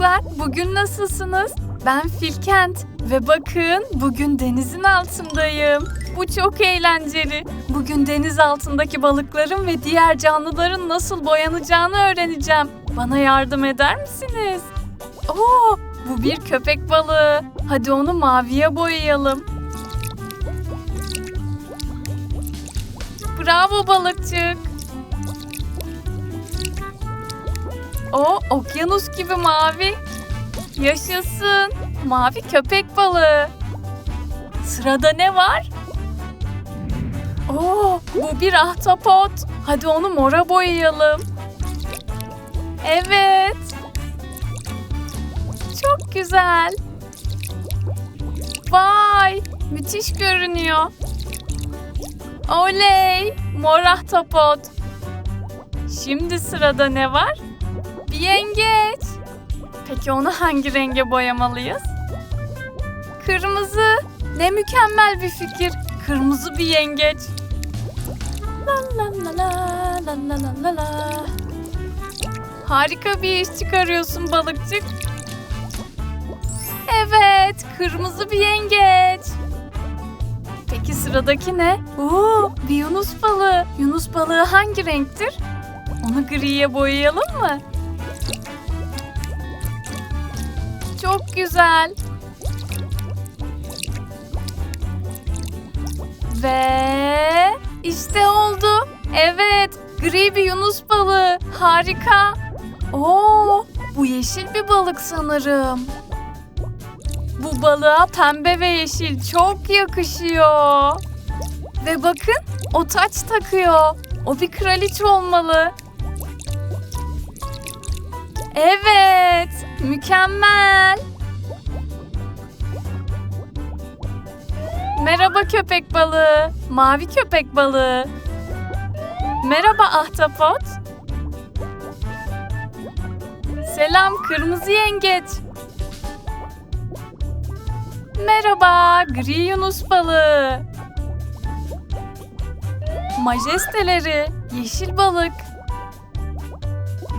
çocuklar, bugün nasılsınız? Ben Filkent ve bakın bugün denizin altındayım. Bu çok eğlenceli. Bugün deniz altındaki balıkların ve diğer canlıların nasıl boyanacağını öğreneceğim. Bana yardım eder misiniz? Oo, bu bir köpek balığı. Hadi onu maviye boyayalım. Bravo balıkçık. O okyanus gibi mavi. Yaşasın. Mavi köpek balığı. Sırada ne var? Oo, bu bir ahtapot. Hadi onu mora boyayalım. Evet. Çok güzel. Vay, müthiş görünüyor. Oley, mor ahtapot. Şimdi sırada ne var? yengeç. Peki onu hangi renge boyamalıyız? Kırmızı. Ne mükemmel bir fikir. Kırmızı bir yengeç. La la la la la la la la. Harika bir iş çıkarıyorsun balıkçık. Evet, kırmızı bir yengeç. Peki sıradaki ne? Oo, bir yunus balığı. Yunus balığı hangi renktir? Onu griye boyayalım mı? Çok güzel. Ve işte oldu. Evet, gri bir yunus balığı. Harika. Oo, bu yeşil bir balık sanırım. Bu balığa pembe ve yeşil çok yakışıyor. Ve bakın, o taç takıyor. O bir kraliçe olmalı. Evet, mükemmel. Merhaba köpek balığı, mavi köpek balığı. Merhaba ahtapot. Selam kırmızı yengeç. Merhaba gri yunus balığı. Majesteleri, yeşil balık.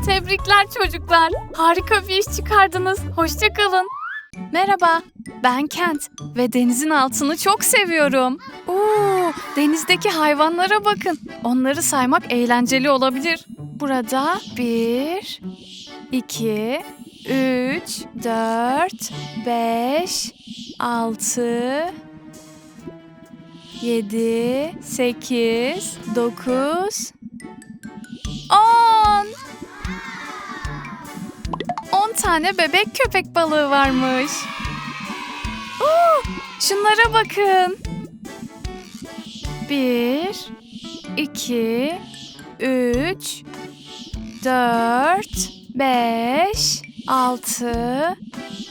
Tebrikler çocuklar. Harika bir iş çıkardınız. Hoşçakalın. Merhaba, ben Kent ve denizin altını çok seviyorum. Oo, denizdeki hayvanlara bakın. Onları saymak eğlenceli olabilir. Burada bir, iki, üç, dört, beş, altı, yedi, sekiz, dokuz, on. 10 tane bebek köpek balığı varmış. Oo, şunlara bakın. Bir, iki, üç, dört, beş, altı,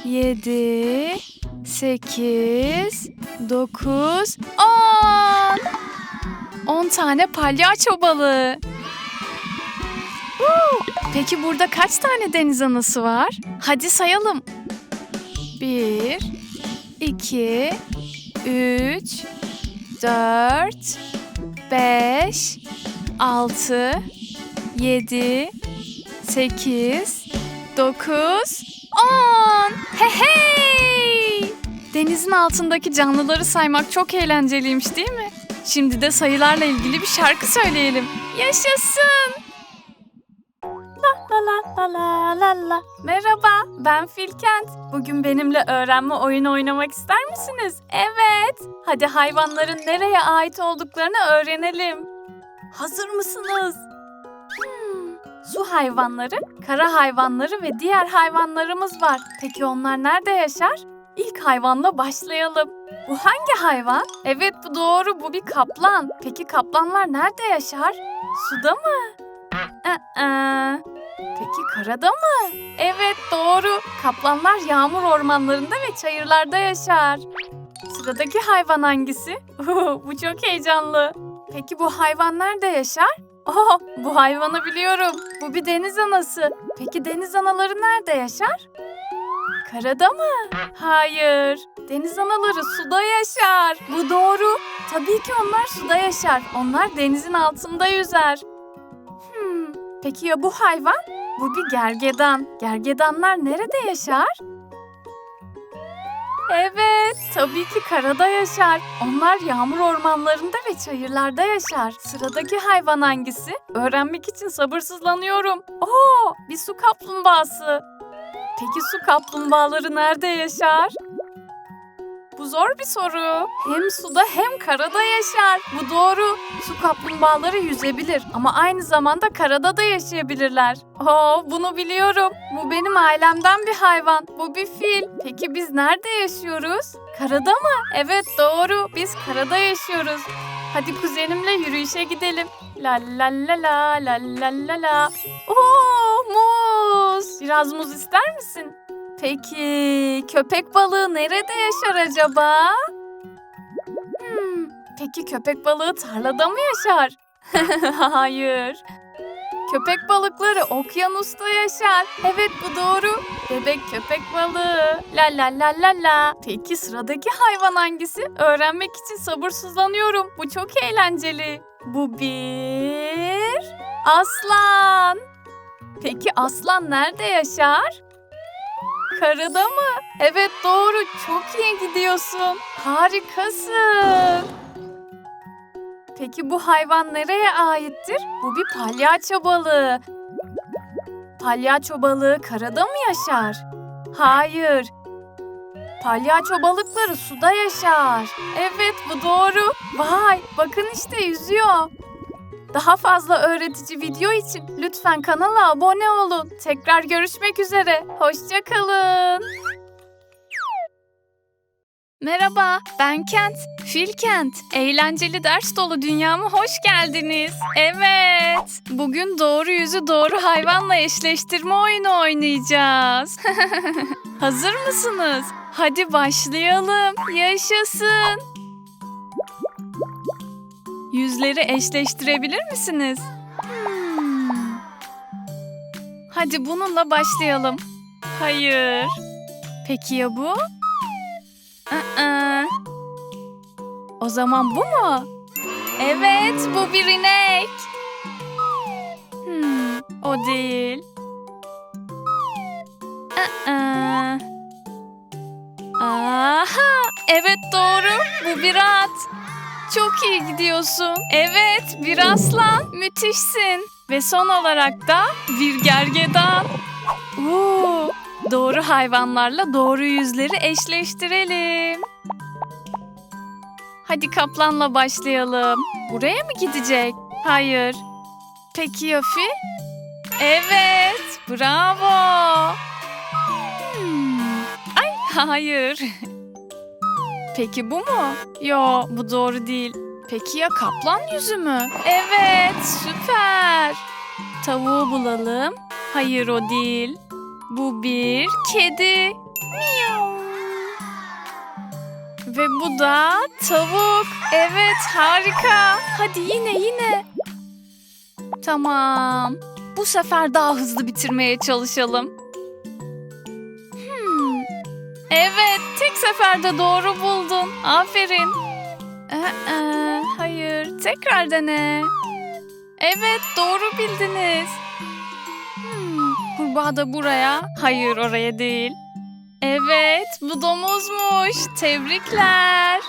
yedi, sekiz, dokuz, on. On tane palyaço balığı. Peki burada kaç tane deniz anası var? Hadi sayalım. Bir, iki, üç, dört, beş, altı, yedi, sekiz, dokuz, on. Hey hey! Denizin altındaki canlıları saymak çok eğlenceliymiş değil mi? Şimdi de sayılarla ilgili bir şarkı söyleyelim. Yaşasın! La la la. Merhaba, ben Filkent. Bugün benimle öğrenme oyunu oynamak ister misiniz? Evet. Hadi hayvanların nereye ait olduklarını öğrenelim. Hazır mısınız? Hmm, Su hayvanları, kara hayvanları ve diğer hayvanlarımız var. Peki onlar nerede yaşar? İlk hayvanla başlayalım. Bu hangi hayvan? Evet bu doğru bu bir kaplan. Peki kaplanlar nerede yaşar? Suda mı? Aa, Peki karada mı? Evet doğru. Kaplanlar yağmur ormanlarında ve çayırlarda yaşar. Sıradaki hayvan hangisi? Bu çok heyecanlı. Peki bu hayvan nerede yaşar? Oh, bu hayvanı biliyorum. Bu bir deniz anası. Peki deniz anaları nerede yaşar? Karada mı? Hayır. Deniz anaları suda yaşar. Bu doğru. Tabii ki onlar suda yaşar. Onlar denizin altında yüzer. Peki ya bu hayvan? Bu bir gergedan. Gergedanlar nerede yaşar? Evet, tabii ki karada yaşar. Onlar yağmur ormanlarında ve çayırlarda yaşar. Sıradaki hayvan hangisi? Öğrenmek için sabırsızlanıyorum. Oo, bir su kaplumbağası. Peki su kaplumbağaları nerede yaşar? Bu zor bir soru. Hem suda hem karada yaşar. Bu doğru. Su kaplumbağaları yüzebilir ama aynı zamanda karada da yaşayabilirler. Oo, bunu biliyorum. Bu benim ailemden bir hayvan. Bu bir fil. Peki biz nerede yaşıyoruz? Karada mı? Evet doğru. Biz karada yaşıyoruz. Hadi kuzenimle yürüyüşe gidelim. La la la la la la la la. Oo, muz. Biraz muz ister misin? Peki köpek balığı nerede yaşar acaba? Hmm, peki köpek balığı tarlada mı yaşar? Hayır. Köpek balıkları okyanusta yaşar. Evet bu doğru. Bebek köpek balığı. La la la la la. Peki sıradaki hayvan hangisi? Öğrenmek için sabırsızlanıyorum. Bu çok eğlenceli. Bu bir aslan. Peki aslan nerede yaşar? Karada mı? Evet doğru. Çok iyi gidiyorsun. Harikasın. Peki bu hayvan nereye aittir? Bu bir palyaço balığı. Palyaço balığı karada mı yaşar? Hayır. Palyaço balıkları suda yaşar. Evet bu doğru. Vay bakın işte yüzüyor. Daha fazla öğretici video için lütfen kanala abone olun. Tekrar görüşmek üzere. Hoşçakalın. Merhaba, ben Kent. Fil Kent. Eğlenceli ders dolu dünyama hoş geldiniz. Evet, bugün doğru yüzü doğru hayvanla eşleştirme oyunu oynayacağız. Hazır mısınız? Hadi başlayalım. Yaşasın. Yüzleri eşleştirebilir misiniz? Hmm. Hadi bununla başlayalım. Hayır. Peki ya bu? Aa. O zaman bu mu? Evet, bu bir inek. Hmm, o değil. Aa. Aha, evet doğru. Bu bir at. Çok iyi gidiyorsun. Evet, bir aslan. Müthişsin. Ve son olarak da bir gergedan. Oo, doğru hayvanlarla doğru yüzleri eşleştirelim. Hadi kaplanla başlayalım. Buraya mı gidecek? Hayır. Peki ya fil? Evet, bravo. Hmm, Ay, hayır. Peki bu mu? Yo, bu doğru değil. Peki ya kaplan yüzü mü? Evet, süper. Tavuğu bulalım. Hayır o değil. Bu bir kedi. Miyav. Ve bu da tavuk. Evet, harika. Hadi yine yine. Tamam. Bu sefer daha hızlı bitirmeye çalışalım. Evet, tek seferde doğru buldun. Aferin. Ee, hayır, tekrar dene. Evet, doğru bildiniz. Hmm, kurbağa da buraya. Hayır, oraya değil. Evet, bu domuzmuş. Tebrikler.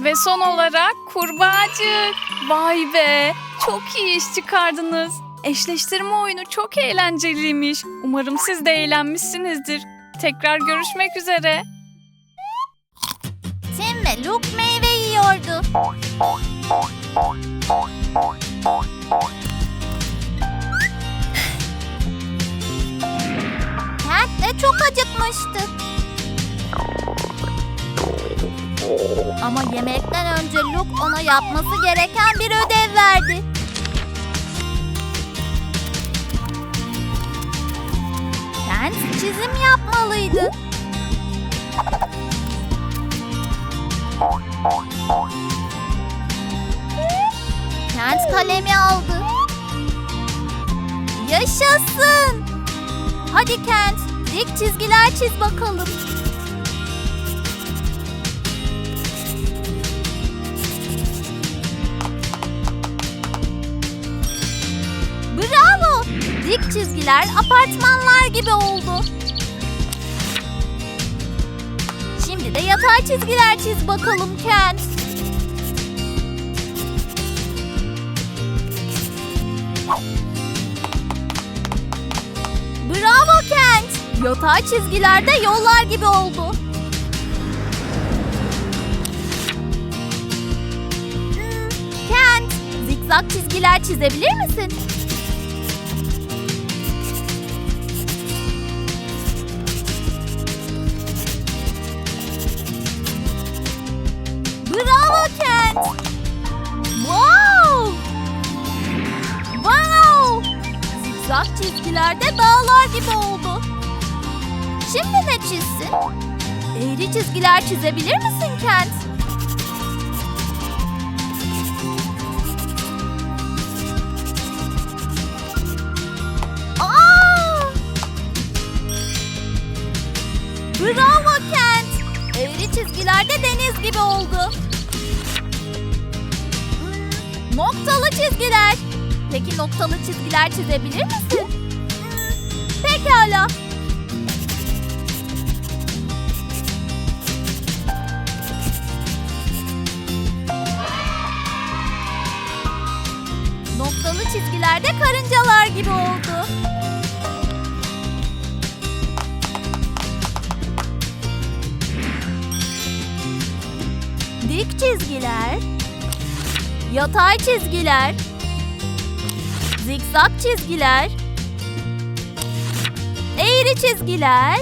Ve son olarak kurbağacık. Vay be, çok iyi iş çıkardınız. Eşleştirme oyunu çok eğlenceliymiş. Umarım siz de eğlenmişsinizdir. Tekrar görüşmek üzere. Tim ve Luke meyve yiyordu. Kent de çok acıkmıştı. Ama yemekten önce Luke ona yapması gereken Kent kalemi aldı. Yaşasın. Hadi Kent, dik çizgiler çiz bakalım. Bravo. Dik çizgiler apartmanlar gibi oldu. Yatay çizgiler çiz bakalım Ken. Bravo Kent. Yatay çizgilerde yollar gibi oldu. Hmm, Kent, zikzak çizgiler çizebilir misin? Wow! Wow! Zikzak çizgilerde dağlar gibi oldu. Şimdi ne çizsin? Eğri çizgiler çizebilir misin Kent? Aa! Bravo Kent. Eğri çizgilerde deniz gibi oldu. Noktalı çizgiler. Peki noktalı çizgiler çizebilir misin? Pekala. Noktalı çizgilerde karıncalar gibi oldu. Dik çizgiler, yatay çizgiler, zikzak çizgiler, eğri çizgiler,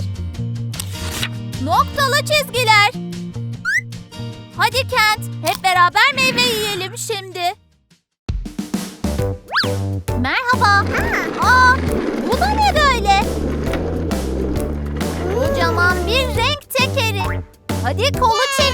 noktalı çizgiler. Hadi Kent, hep beraber meyve yiyelim şimdi. Merhaba. Aa, bu da ne böyle? Kocaman bir renk tekeri. Hadi kolu çevirelim.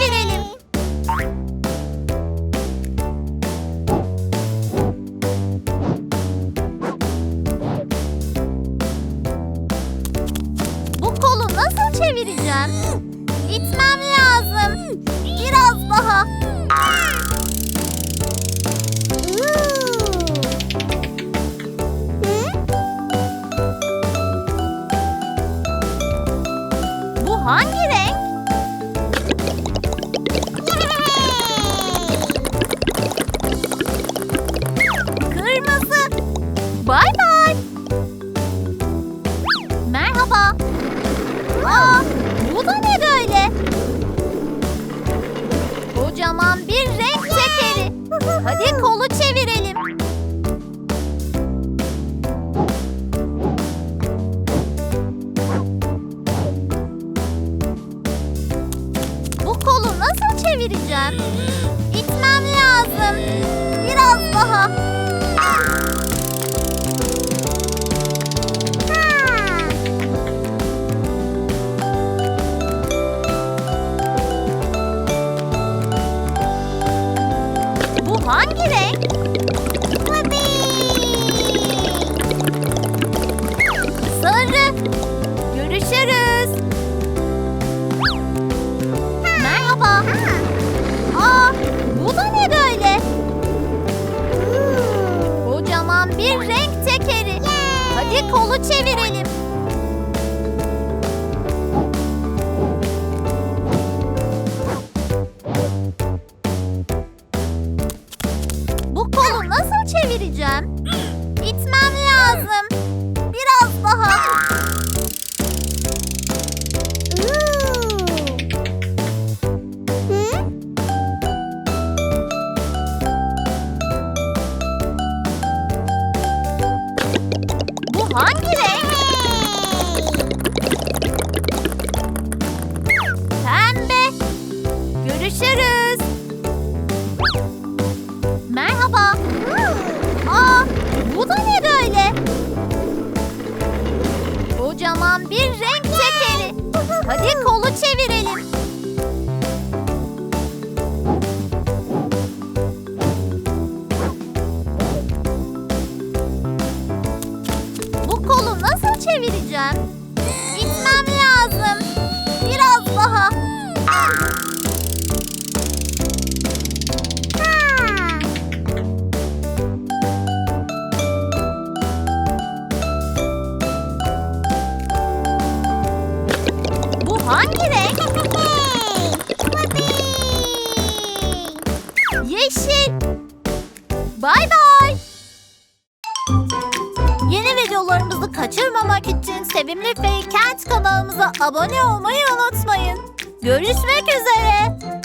Hangi renk? Them. Kocaman bir renk tekeri. Hadi kolu çevirelim. Kanalımıza abone olmayı unutmayın. Görüşmek üzere.